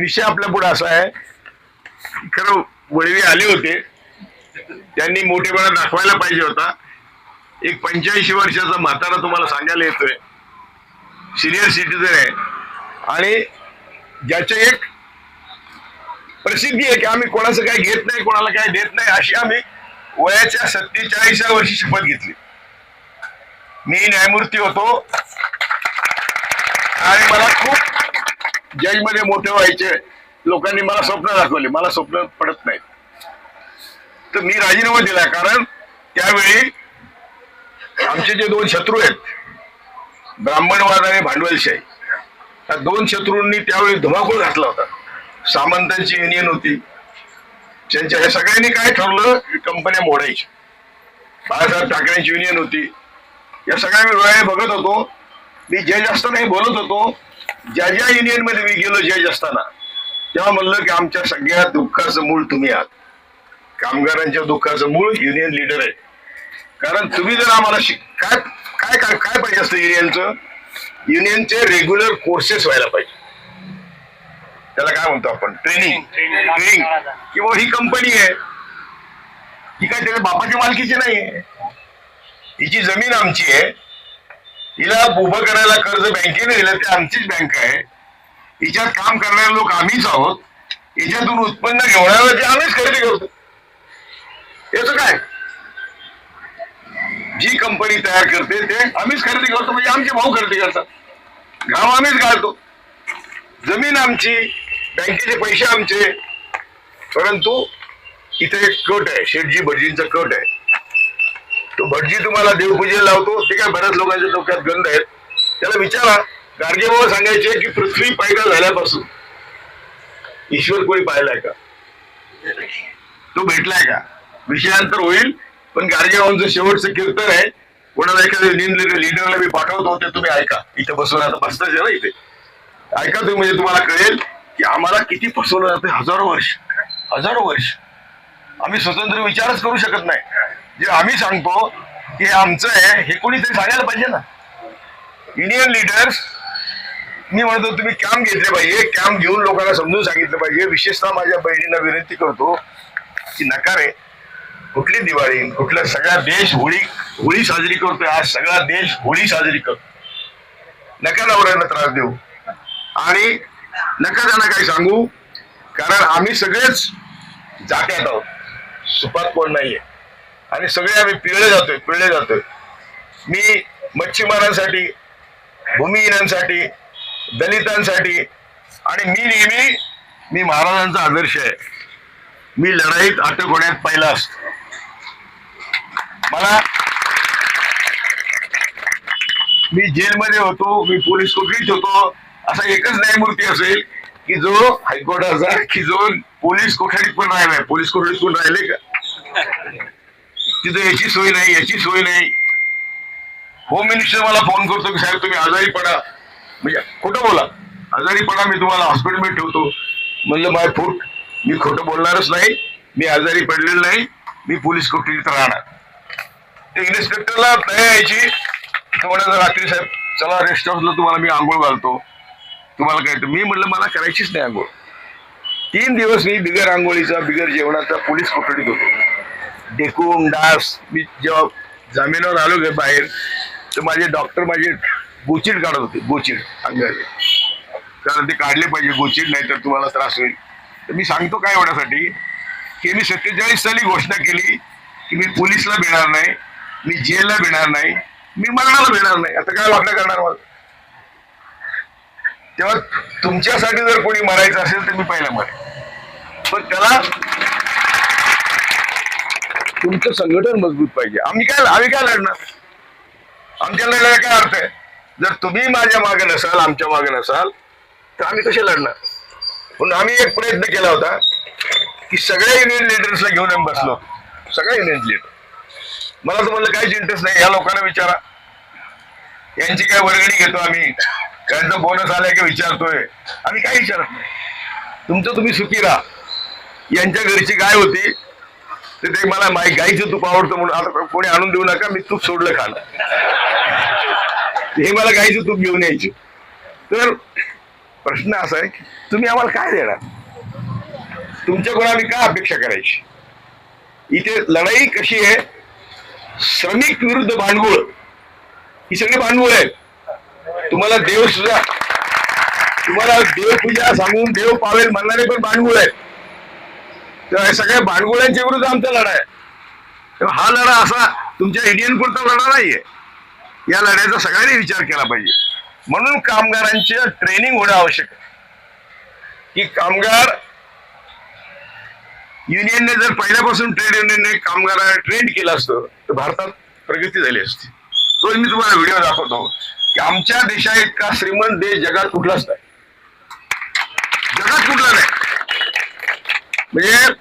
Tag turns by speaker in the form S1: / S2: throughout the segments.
S1: विषय आपल्या पुढे असा आहे. खरं वडवी आले होते. त्यांनी मोठेपणा दाखवायला पाहिजे होता. एक पंच्याऐंशी वर्षाचा म्हातारा तुम्हाला सांगायला येतोय. सिनियर सिटीजन आहे. आणि ज्याचे एक प्रसिद्धी आहे की आम्ही कोणाचं काही घेत नाही कोणाला काही देत नाही अशी आम्ही वयाच्या सत्तेचाळीसव्या वर्षी शपथ घेतली. मी न्यायमूर्ती होतो. आणि मला खूप जजमध्ये मोठे व्हायचे लोकांनी मला स्वप्न दाखवले. मला स्वप्न पडत नाही तर मी राजीनामा दिला कारण त्यावेळी आमचे जे दोन शत्रू आहेत ब्राह्मणवाद आणि भांडवलशाही त्या दोन शत्रूंनी त्यावेळी धुमाकूळ घातला होता. सामंतांची युनियन होती. त्यांच्या हे सगळ्यांनी काय ठरवलं कंपन्या मोडायची. बाळासाहेब ठाकरेंची युनियन होती. या सगळ्या मी वेळा बघत होतो. मी जज जास्त नाही बोलत होतो ज्या ज्या युनियनमध्ये मी गेलो जज असताना तेव्हा म्हणलं की आमच्या सगळ्या दुःखाचं मूळ तुम्ही आहात. कामगारांच्या दुःखाचं मूळ युनियन लीडर आहे. कारण तुम्ही जर आम्हाला काय काय काय काय पाहिजे असतं युनियनचं युनियनचे रेग्युलर कोर्सेस व्हायला पाहिजे. त्याला काय म्हणतो आपण? ट्रेनिंग ट्रेनिंग किंवा ही कंपनी आहे. ही काय त्याच्या बापाच्या मालकीची नाही आहे हिची जमीन आमची आहे. हिला उभं करायला कर्ज बँकेने दिलं ते आमचीच बँक आहे. हिच्यात काम करणारे लोक आम्हीच आहोत. हिच्यातून उत्पन्न घेणारं ते आम्हीच खरेदी करतो. याचं काय? जी कंपनी तयार करते ते आम्हीच खरेदी करतो म्हणजे आमचे भाऊ खरेदी करतात. घाम आम्हीच घालतो. जमीन आमची बँकेचे पैसे आमचे. परंतु इथे एक कट आहे शेठजी भटजींचा कट आहे. तो भटजी तुम्हाला देवपूजेला लावतो. ते काय बऱ्याच लोकांच्या डोक्यात गंध आहेत. त्याला विचारा. गाडगे बाबा सांगायचे की पृथ्वी पायदा झाल्यापासून. ईश्वर कोणी पाहिलाय का? तो भेटलाय का? विषयांतर होईल. पण गाडगेबाबांचं शेवटचं कीर्तन आहे. कोणाला एखाद्या लिडरला मी पाठवतो ते तुम्ही ऐका. इथे बसून आता बसताच आहे ना इथे. ऐका तुम्ही म्हणजे तुम्हाला कळेल की आम्हाला किती फसवलं जाते हजारो वर्ष. हजारो वर्ष. आम्ही स्वतंत्र विचारच करू शकत नाही. जे आम्ही सांगतो की हे आमचं आहे हे कोणीतरी सांगायला पाहिजे ना. इंडियन लिडर्स मी म्हणतो तुम्ही कॅम्प घेतले पाहिजे कॅम्प घेऊन लोकांना समजून सांगितलं पाहिजे. विशेषतः माझ्या बहिणींना विनंती करतो की नकारे कुठली दिवाळी कुठला सगळा देश होळी होळी साजरी करतोय आज सगळा देश होळी साजरी करतो नका नवऱ्यांना त्रास देऊ. आणि नका त्यांना काही सांगू कारण आम्ही सगळेच जात्यात आहोत. सुपात कोण नाहीये. आणि सगळे आम्ही पिळले जातोय पिळले जातोय. मी मच्छीमारांसाठी भूमिहीनांसाठी दलितांसाठी आणि मी नेहमी मी महाराजांचा आदर्श आहे. मी लढाईत अटक होण्यात पहिला असतो. मला मी जेलमध्ये होतो मी पोलीस कोठडीत होतो असा एकच न्यायमूर्ती असेल की जो हायकोर्टाचा की जो पोलीस कोठडीत पण राहिलाय. पोलीस कोठडीत पण राहिले का? तिथं याची सोय नाही याची सोय नाही. होम मिनिस्टर मला फोन करतो की साहेब तुम्ही आजारी पडा म्हणजे खोटं बोला. आजारी पडा मी तुम्हाला हॉस्पिटलमध्ये ठेवतो. म्हणलं माय फूट मी खोटं बोलणारच नाही. मी आजारी पडलेलं नाही. मी पोलीस कोठडीत राहणार. ते इन्स्पेक्टरला तयार यायची. तो रात्री साहेब चला रेस्ट हाऊसला तुम्हाला मी आंघोळ घालतो. तुम्हाला काय मी म्हटलं मला करायचीच नाही आंघोळ. तीन दिवस मी बिगर आंघोळीचा बिगर जेवणाचा पोलीस कोठडीत होतो डेकून डास मी जेव्हा जामिनावर आलो गे बाहेर तर माझे डॉक्टर माझे गोचीड काढत होते गोचीड अंगाचे. कारण ते काढले पाहिजे गोचीड नाही तर तुम्हाला त्रास होईल. तर मी सांगतो काय एवढ्यासाठी की मी सत्तेचाळीस साली घोषणा केली की मी पोलीसला भेटणार नाही मी जेलला भेटणार नाही मी मरणाला भेटणार नाही. आता काय वाटणं करणार मला? तेव्हा तुमच्यासाठी जर कोणी मरायचं असेल तर मी पहिला मरेन. पण त्याला तुमचं संघटन मजबूत पाहिजे. आम्ही काय आम्ही काय लढणार? आमच्या लढायला काय अर्थ आहे? जर तुम्ही माझ्या मागे नसाल आमच्या मागे नसाल तर आम्ही कसे लढणार? म्हणून आम्ही एक प्रयत्न केला होता की सगळ्या युनियन लिडर्सला घेऊन आम्ही बसलो. सगळ्या युनियन लिडर मला तर म्हणलं काहीच इंटरेस्ट नाही. या लोकांना विचारा. यांची काय वर्गणी घेतो आम्ही? त्यांचा बोनस आलाय की विचारतोय. आम्ही काही विचारत नाही. तुमचं तुम्ही सुखी राहा. यांच्या घरची गाय होती. तर ते मला माय गाईचं तूप आवडतं म्हणून आता कोणी आणून देऊ नका मी तूप सोडलं खाणं. हे मला गाईचं तूप घेऊन यायचे. तर प्रश्न असा आहे की तुम्ही आम्हाला काय देणार? तुमच्याकडून आम्ही काय अपेक्षा करायची? इथे लढाई कशी आहे? श्रमिक विरुद्ध भांडवल ही सगळी भांडवळ आहेत. तुम्हाला देव सुद्धा तुम्हाला देवपूजा सांगून देव पावेल म्हणणारे पण भांडवळ आहेत. सगळ्या भांडगुळ्यांच्या विरुद्ध आमचा लढा आहे. तेव्हा हा लढा असा तुमच्या इंडियन पुरता लढा नाहीये. या लढ्याचा सगळ्यांनी विचार केला पाहिजे. म्हणून कामगारांचे ट्रेनिंग होणं आवश्यक आहे. की कामगार युनियनने जर पहिल्यापासून ट्रेड युनियनने कामगारांना ट्रेंड केलं असतं तर भारतात प्रगती झाली असती. तो मी तुम्हाला व्हिडिओ दाखवतो. की आमच्या देशा इतका श्रीमंत देश जगात कुठलाच नाही जगात कुठला नाही म्हणजे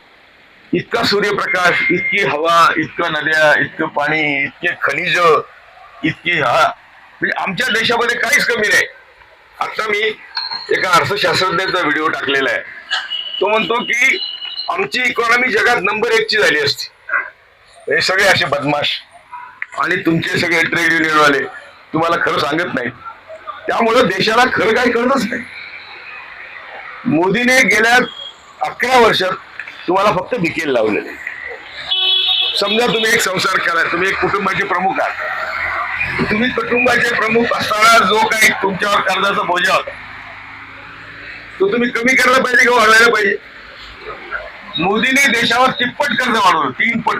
S1: इतका सूर्यप्रकाश इतकी हवा इतकं नद्या इतकं पाणी इतके खनिज इतकी हा. म्हणजे आमच्या देशामध्ये काहीच कमी नाही. आता मी एका अर्थशास्त्रज्ञाचा व्हिडिओ टाकलेला आहे. तो म्हणतो की आमची इकॉनॉमी जगात नंबर एकची झाली असती. हे सगळे असे बदमाश आणि तुमचे सगळे ट्रेड युनियनवाले तुम्हाला खरं सांगत नाही त्यामुळं देशाला खरं काही कळतच नाही. मोदीने गेल्या अकरा वर्षात तुम्हाला फक्त भिकेल लावलेले. समजा तुम्ही एक संसार केला तुम्ही एक कुटुंबाचे प्रमुख आहात. तुम्ही कुटुंबाचे प्रमुख असताना जो काही तुमच्यावर कर्जाचा बोजा होता तो तुम्ही कमी करायला पाहिजे किंवा वाढवायला पाहिजे? मोदीने देशावर तिप्पट कर्ज वाढवलं तीन पट.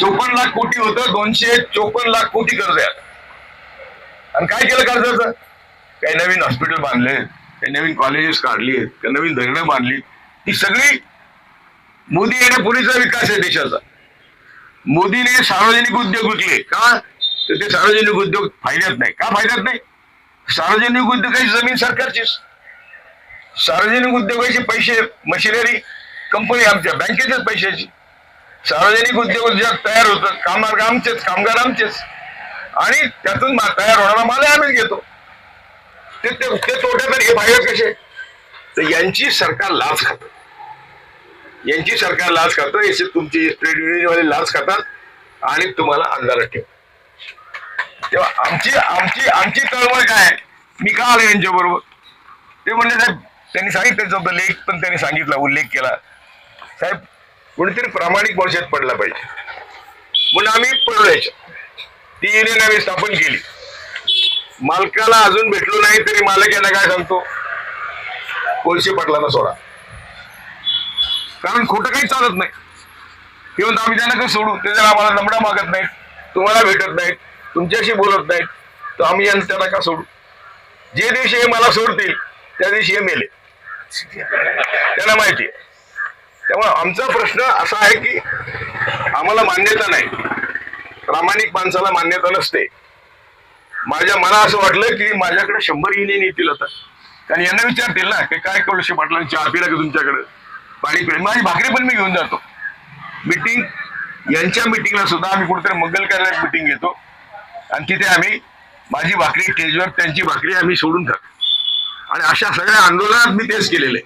S1: चोपन्न लाख कोटी होतं दोनशे चोपन्न लाख कोटी कर्ज आहे. आणि काय केलं कर्जाचं? काही नवीन हॉस्पिटल बांधले काही नवीन कॉलेजेस काढली काही नवीन धरणं बांधली ती सगळी मोदी येण्यापूर्वीचा विकास आहे देशाचा. मोदीने सार्वजनिक उद्योग विकले. का? तर ते सार्वजनिक उद्योग फायद्यात नाही. का फायद्यात नाही? सार्वजनिक उद्योगाची जमीन सरकारचीच. सार्वजनिक उद्योगाचे पैसे मशिनरी कंपनी आमच्या बँकेच्याच पैशाची. सार्वजनिक उद्योग ज्यात तयार होतात कामगार आमचेच कामगार आमचेच. आणि त्यातून तयार होणारा माल आम्हीच घेतो. ते ते तोट्यात हे फायदे कसे? तर यांची सरकार लाच खात. यांची सरकार लाच खातं याचे तुमचे ट्रेड युनियनवाले लाच खातात आणि तुम्हाला अंधारात ठेव तेव्हा आमची आमची आमची तळमळ काय मी का आलो यांच्या बरोबर? ते म्हणले साहेब त्यांनी सांगितलं होतं लेख पण त्यांनी सांगितला उल्लेख केला. साहेब कोणीतरी प्रामाणिक वर्षात पडला पाहिजे. म्हणून आम्ही पडलो याच्यात. ती युनियन आम्ही स्थापन केली. मालकाला अजून भेटलो नाही तरी मालक यांना काय सांगतो? कोळशे ना सोडा. कारण खोटं काही चालत नाही. किंवा आम्ही त्यांना काही सोडू ते जर आम्हाला लमडा मागत नाहीत तुम्हाला भेटत नाहीत तुमच्याशी बोलत नाहीत तर आम्ही यांना त्यांना का सोडू? जे दिवशी हे मला सोडतील त्या दिवशी हे मेले. त्यांना माहिती आहे. त्यामुळे आमचा प्रश्न असा आहे की आम्हाला मान्यता नाही. प्रामाणिक माणसाला मान्यता नसते. माझ्या मला असं वाटलं की माझ्याकडे शंभर युनियन येतील आता. कारण यांना विचारतील ना की काय कळशी पाटलांची चहा पिला का तुमच्याकडे? पाणी पिलं माझी भाकरी पण मी घेऊन जातो. मीटिंग यांच्या मिटिंगला सुद्धा आम्ही कुठेतरी मंगल कार्यालयात मिटिंग घेतो. आणि तिथे आम्ही माझी भाकरी स्टेजवर त्यांची भाकरी आम्ही सोडून टाकतो आणि अशा सगळ्या आंदोलनात मी तेच केलेले.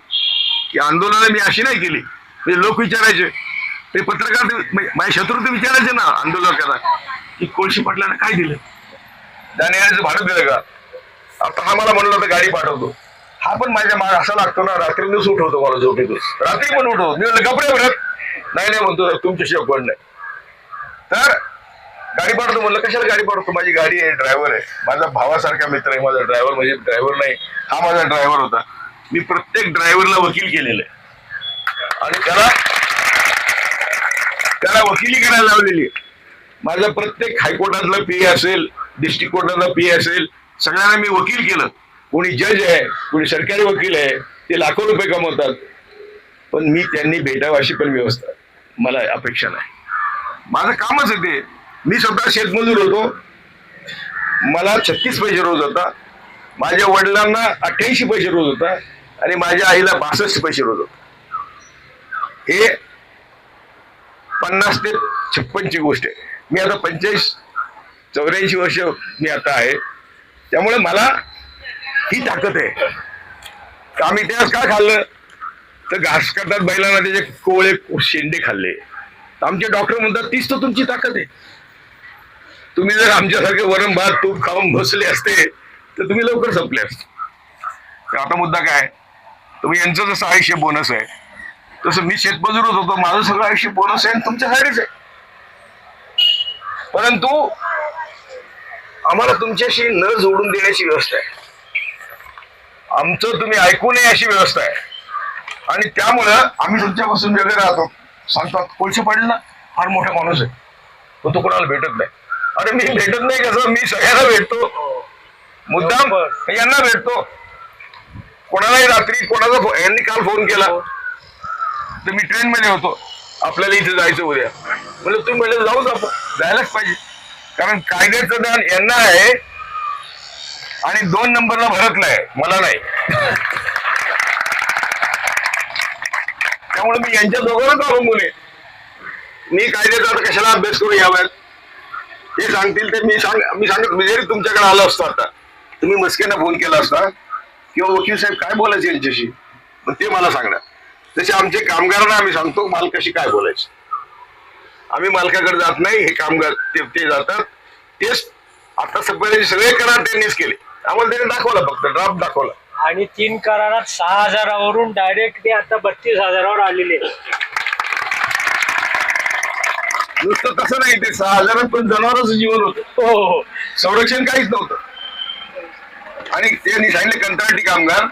S1: की आंदोलनं मी अशी नाही केली. म्हणजे लोक विचारायचे. ते पत्रकार माझ्या म्हणजे माझे शत्रू ते विचारायचे ना आंदोलकांना. की कोळशी पाटलांना काय दिलं? जाण्याचं भाडं दिलं का? आता आम्हाला म्हणलं होतं गाडी पाठवतो. हा पण माझ्या माग असा लागतो ना रात्री दिवस उठवतो मला झोपेतून. रात्री पण उठवतो मी म्हणलं कपडे भरत नाही नाही म्हणतो तुमच्याशी कोण नाही तर गाडी पाठवतो म्हणलं कशाला गाडी पाठवतो माझी गाडी आहे ड्रायव्हर आहे. माझा भावासारखा मित्र आहे माझा ड्रायव्हर म्हणजे ड्रायव्हर नाही हा माझा ड्रायव्हर होता. मी प्रत्येक ड्रायव्हरला वकील केलेलं आहे. आणि त्याला त्याला वकिली करायला लावलेली माझा प्रत्येक हायकोर्टातला पी असेल डिस्ट्रिक्ट कोर्टातला पी असेल सगळ्यांना मी वकील केलं. कोणी जज आहे कोणी सरकारी वकील आहे ते लाखो रुपये कमवतात. पण मी त्यांनी भेटावं अशी पण व्यवस्था मला अपेक्षा नाही. माझं कामच आहे ते. मी स्वतः शेतमजूर होतो. मला छत्तीस पैसे रोज होता. माझ्या वडिलांना अठ्ठ्याऐंशी पैसे रोज होता. आणि माझ्या आईला बासष्ट पैसे रोज होता. हे पन्नास ते छप्पनची गोष्ट आहे. मी आता पंचेचाळीस चौऱ्याऐंशी वर्ष मी आता आहे. त्यामुळे मला ही ताकद आहे. आम्ही त्यास का खाल्लं? तर घास करतात बैलांना त्याचे कोवळे शेंडे खाल्ले. तर आमचे डॉक्टर म्हणतात तीच तर तुमची ताकद आहे. तुम्ही जर आमच्यासारखे वरण भात तूप खाऊन बसले असते तर तुम्ही लवकर संपले असते. तर आता मुद्दा काय? तुम्ही यांचं जसं आयुष्य बोनस आहे तसं मी शेतमजूरच होतो माझं सगळं आयुष्य बोनस आहे आणि तुमच्यासाठीच आहे. परंतु आम्हाला तुमच्याशी न जोडून देण्याची व्यवस्था आहे. आमचं तुम्ही ऐकू नये अशी व्यवस्था आहे. आणि त्यामुळं आम्ही तुमच्यापासून वेगळे राहतो. सांगतात कोळशे पाटील ना फार मोठा माणूस आहे. तो तो कोणाला भेटत नाही. अरे मी भेटत नाही कसं? मी सगळ्यांना भेटतो. मुद्दाम यांना भेटतो. कोणालाही रात्री कोणाचा यांनी काल फोन केला. तर मी ट्रेन मध्ये होतो. आपल्याला इथे जायचं उद्या. म्हणजे तुम्ही म्हणलं जाऊच आपण जायलाच पाहिजे. कारण कायद्याचं ज्ञान यांना आहे. आणि दोन नंबरला भरतलाय. मला नाही. त्यामुळे मी यांच्या दोघांनाच अवलंबून आहे मी कायद्याचा कशाला अभ्यास करू याव्यात ते सांगतील ते मी सांग मी सांगत मी जरी तुमच्याकडे आलो असतो आता तुम्ही मस्केना फोन केला असता किंवा वकील साहेब काय बोलायचे यांच्याशी? ते मला सांगणार तसे आमचे कामगारांना आम्ही सांगतो मालकाशी काय बोलायचं? आम्ही मालकाकडे जात नाही हे कामगार ते ते जातात. तेच आता सगळे सगळे करार त्यांनीच केले. आम्हाला त्यांनी दाखवला फक्त ड्राफ्ट दाखवला.
S2: आणि तीन करारात सहा हजारावरून डायरेक्ट ते आता बत्तीस हजारावर आलेले
S1: नुसतं तसं नाही ते सहा हजारात पण जनावरच जीवन होतं.
S2: हो हो.
S1: संरक्षण काहीच नव्हतं. आणि त्यांनी सांगितले कंत्राटी कामगार